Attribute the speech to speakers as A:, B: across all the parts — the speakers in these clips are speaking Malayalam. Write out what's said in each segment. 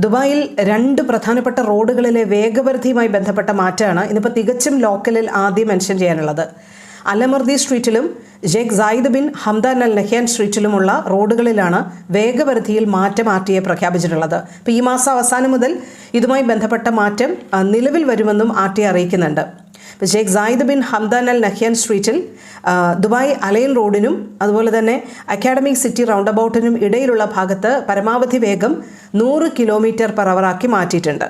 A: ദുബായിൽ രണ്ട് പ്രധാനപ്പെട്ട റോഡുകളിലെ വേഗപരിധിയുമായി ബന്ധപ്പെട്ട മാറ്റമാണ് ഇന്നിപ്പോൾ തികച്ചും ലോക്കലിൽ ആദ്യം മെൻഷൻ ചെയ്യാനുള്ളത്. അലമർദി സ്ട്രീറ്റിലും Sheikh Zayed bin Hamdan Al Nahyan സ്ട്രീറ്റിലുമുള്ള റോഡുകളിലാണ് വേഗപരിധിയിൽ മാറ്റം ആർട്ടിയെ പ്രഖ്യാപിച്ചിട്ടുള്ളത്. അപ്പോൾ ഈ മാസം അവസാനം മുതൽ ഇതുമായി ബന്ധപ്പെട്ട മാറ്റം നിലവിൽ വരുമെന്നും ആർ ടി അറിയിക്കുന്നുണ്ട്. ഇപ്പോൾ Sheikh Zayed bin Hamdan Al Nahyan സ്ട്രീറ്റിൽ ദുബായ് അലൈൻ റോഡിനും അതുപോലെ തന്നെ അക്കാഡമിക് സിറ്റി റൗണ്ട് അബൌട്ടിനും ഇടയിലുള്ള ഭാഗത്ത് പരമാവധി വേഗം നൂറ് കിലോമീറ്റർ പെർ അവറാക്കി മാറ്റിയിട്ടുണ്ട്.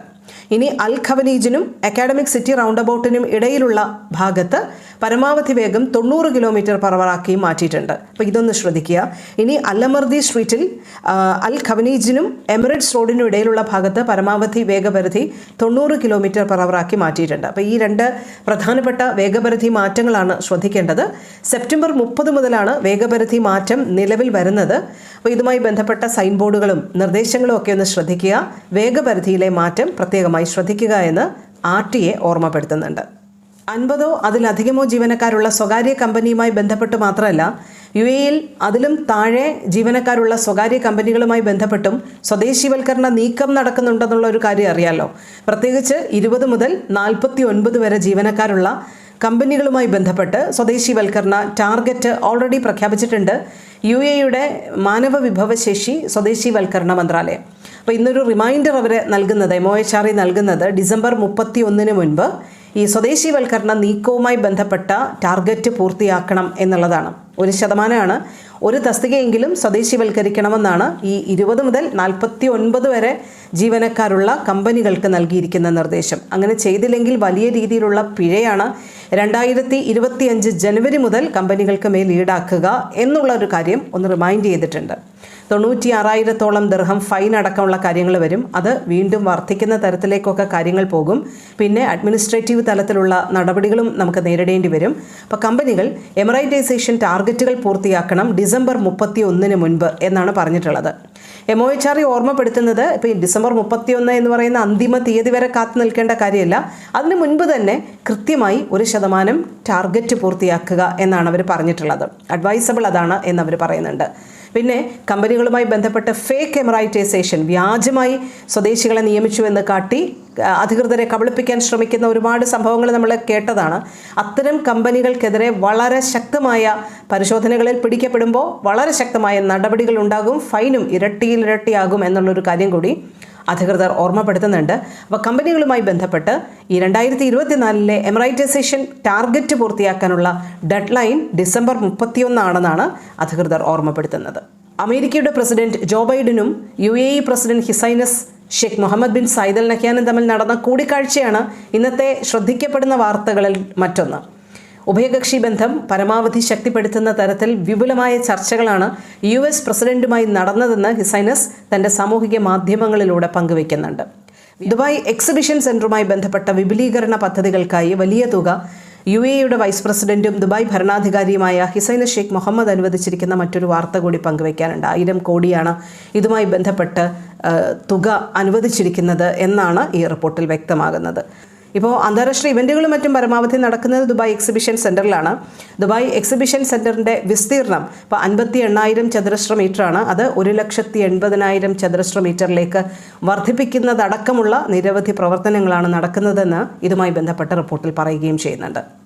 A: ഇനി അൽ ഖവനീജിനും അക്കാഡമിക് സിറ്റി റൗണ്ട് അബൌട്ടിനും ഇടയിലുള്ള ഭാഗത്ത് പരമാവധി വേഗം തൊണ്ണൂറ് കിലോമീറ്റർ പെർ അവറാക്കി മാറ്റിയിട്ടുണ്ട്. അപ്പോൾ ഇതൊന്ന് ശ്രദ്ധിക്കുക. ഇനി അല്ലമർദി സ്ട്രീറ്റിൽ അൽ ഖവനീജിനും എമിറേറ്റ്സ് റോഡിനും ഇടയിലുള്ള ഭാഗത്ത് പരമാവധി വേഗപരിധി തൊണ്ണൂറ് കിലോമീറ്റർ പെർ അവറാക്കി മാറ്റിയിട്ടുണ്ട്. അപ്പോൾ ഈ രണ്ട് പ്രധാനപ്പെട്ട വേഗപരിധി മാറ്റങ്ങളാണ് ശ്രദ്ധിക്കേണ്ടത്. സെപ്റ്റംബർ മുപ്പത് മുതലാണ് വേഗപരിധി മാറ്റം നിലവിൽ വരുന്നത്. അപ്പോൾ ഇതുമായി ബന്ധപ്പെട്ട സൈൻ ബോർഡുകളും നിർദ്ദേശങ്ങളും ഒക്കെ ഒന്ന് ശ്രദ്ധിക്കുക. വേഗപരിധിയിലെ മാറ്റം പ്രത്യേകമായി ശ്രദ്ധിക്കുക എന്ന് ആർ ടി ഓർമ്മപ്പെടുത്തുന്നുണ്ട്. അൻപതോ അതിലധികമോ ജീവനക്കാരുള്ള സ്വകാര്യ കമ്പനിയുമായി ബന്ധപ്പെട്ട് മാത്രമല്ല യു എയിൽ അതിലും താഴെ ജീവനക്കാരുള്ള സ്വകാര്യ കമ്പനികളുമായി ബന്ധപ്പെട്ടും സ്വദേശിവൽക്കരണ നീക്കം നടക്കുന്നുണ്ടെന്നുള്ള ഒരു കാര്യം അറിയാലോ. പ്രത്യേകിച്ച് ഇരുപത് മുതൽ നാൽപ്പത്തി ഒൻപത് വരെ ജീവനക്കാരുള്ള കമ്പനികളുമായി ബന്ധപ്പെട്ട് സ്വദേശിവൽക്കരണ ടാർഗറ്റ് ഓൾറെഡി പ്രഖ്യാപിച്ചിട്ടുണ്ട് യു എയുടെ മാനവ വിഭവശേഷി സ്വദേശിവൽക്കരണ മന്ത്രാലയം. അപ്പോൾ ഇന്നൊരു റിമൈൻഡർ അവർ നൽകുന്നത് M O H R E നൽകുന്നത് ഡിസംബർ മുപ്പത്തി ഒന്നിന് മുൻപ് ഈ സ്വദേശിവൽക്കരണ നീക്കവുമായി ബന്ധപ്പെട്ട ടാർഗറ്റ് പൂർത്തിയാക്കണം എന്നുള്ളതാണ്. ഒരു ശതമാനമാണ്. ഒരു തസ്തികയെങ്കിലും സ്വദേശിവൽക്കരിക്കണമെന്നാണ് ഈ ഇരുപത് മുതൽ നാൽപ്പത്തി ഒൻപത് വരെ ജീവനക്കാരുള്ള കമ്പനികൾക്ക് നൽകിയിരിക്കുന്ന നിർദ്ദേശം. അങ്ങനെ ചെയ്തില്ലെങ്കിൽ വലിയ രീതിയിലുള്ള പിഴയാണ് രണ്ടായിരത്തി ഇരുപത്തിയഞ്ച് ജനുവരി മുതൽ കമ്പനികൾക്ക് മേൽ ഈടാക്കുക എന്നുള്ള ഒരു കാര്യം ഒന്ന് റിമൈൻഡ് ചെയ്തിട്ടുണ്ട്. തൊണ്ണൂറ്റി ആറായിരത്തോളം ദർഹം ഫൈൻ അടക്കമുള്ള കാര്യങ്ങൾ വരും. അത് വീണ്ടും വർദ്ധിക്കുന്ന തരത്തിലേക്കൊക്കെ കാര്യങ്ങൾ പോകും. പിന്നെ അഡ്മിനിസ്ട്രേറ്റീവ് തലത്തിലുള്ള നടപടികളും നമുക്ക് നേരിടേണ്ടി വരും. അപ്പോൾ കമ്പനികൾ എമറൈറ്റൈസേഷൻ ടാർഗറ്റുകൾ പൂർത്തിയാക്കണം ഡിസംബർ മുപ്പത്തി ഒന്നിന് മുൻപ് എന്നാണ് പറഞ്ഞിട്ടുള്ളത്. M O H R E ഓർമ്മപ്പെടുത്തുന്നത് ഇപ്പോൾ ഡിസംബർ മുപ്പത്തിയൊന്ന് എന്ന് പറയുന്ന അന്തിമ തീയതി വരെ കാത്തു നിൽക്കേണ്ട കാര്യമല്ല. അതിന് മുൻപ് തന്നെ കൃത്യമായി ഒരു ശതമാനം ടാർഗറ്റ് പൂർത്തിയാക്കുക എന്നാണ് അവർ പറഞ്ഞിട്ടുള്ളത്. അഡ്വൈസബിൾ അതാണ് എന്നവർ പറയുന്നുണ്ട്. പിന്നെ കമ്പനികളുമായി ബന്ധപ്പെട്ട ഫേക്ക് എമറൈറ്റൈസേഷൻ വ്യാജമായി സ്വദേശികളെ നിയമിച്ചു എന്ന് കാട്ടി അധികൃതരെ കബളിപ്പിക്കാൻ ശ്രമിക്കുന്ന ഒരുപാട് സംഭവങ്ങൾ നമ്മൾ കേട്ടതാണ്. അത്തരം കമ്പനികൾക്കെതിരെ വളരെ ശക്തമായ പരിശോധനകളിൽ പിടിക്കപ്പെടുമ്പോൾ വളരെ ശക്തമായ നടപടികൾ ഉണ്ടാകും ഫൈനും ഇരട്ടിയിൽ ഇരട്ടിയാകും എന്നുള്ളൊരു കാര്യം കൂടി. അധികൃതർ ഓർമ്മപ്പെടുത്തുന്നുണ്ട്. അപ്പോൾ കമ്പനികളുമായി ബന്ധപ്പെട്ട് ഈ രണ്ടായിരത്തി ഇരുപത്തിനാലിലെ എമറൈറ്റൈസേഷൻ ടാർഗറ്റ് പൂർത്തിയാക്കാനുള്ള ഡെഡ് ലൈൻ ഡിസംബർ മുപ്പത്തിയൊന്നാണെന്നാണ് അധികൃതർ ഓർമ്മപ്പെടുത്തുന്നത്. അമേരിക്കയുടെ president Joe ബൈഡനും U A E president his highness Sheikh Mohammed bin Zayed Al നഹ്യാനും തമ്മിൽ നടന്ന കൂടിക്കാഴ്ചയാണ് ഇന്നത്തെ ശ്രദ്ധിക്കപ്പെടുന്ന വാർത്തകളിൽ മറ്റൊന്ന്. ഉഭയകക്ഷി ബന്ധം പരമാവധി ശക്തിപ്പെടുത്തുന്ന തരത്തിൽ വിപുലമായ ചർച്ചകളാണ് യു എസ് പ്രസിഡന്റുമായി നടന്നതെന്ന് ഹിസൈനസ് തന്റെ സാമൂഹിക മാധ്യമങ്ങളിലൂടെ പങ്കുവയ്ക്കുന്നുണ്ട്. ദുബായ് എക്സിബിഷൻ സെന്ററുമായി ബന്ധപ്പെട്ട വിപുലീകരണ പദ്ധതികൾക്കായി വലിയ തുക യു എയുടെ വൈസ് പ്രസിഡന്റും ദുബായ് ഭരണാധികാരിയുമായ ഹിസൈന ഷെയ്ഖ് മുഹമ്മദ് അനുവദിച്ചിരിക്കുന്ന മറ്റൊരു വാർത്ത കൂടി പങ്കുവയ്ക്കാനുണ്ട്. ആയിരം കോടിയാണ് ഇതുമായി ബന്ധപ്പെട്ട് തുക അനുവദിച്ചിരിക്കുന്നത് എന്നാണ് ഈ റിപ്പോർട്ടിൽ വ്യക്തമാകുന്നത്. ഇപ്പോൾ അന്താരാഷ്ട്ര ഇവന്റുകളും മറ്റും പരമാവധി നടക്കുന്നത് ദുബായ് എക്സിബിഷൻ സെന്ററിലാണ് ദുബായ് എക്സിബിഷൻ സെന്ററിന്റെ വിസ്തീർണം ഇപ്പോൾ അൻപത്തി എണ്ണായിരം ചതുരശ്ര മീറ്ററാണ്. അത് ഒരു ലക്ഷത്തി എൺപതിനായിരം ചതുരശ്ര മീറ്ററിലേക്ക് വർദ്ധിപ്പിക്കുന്നതടക്കമുള്ള നിരവധി പ്രവർത്തനങ്ങളാണ് നടക്കുന്നതെന്ന് ഇതുമായി ബന്ധപ്പെട്ട റിപ്പോർട്ടിൽ പറയുകയും ചെയ്യുന്നുണ്ട്.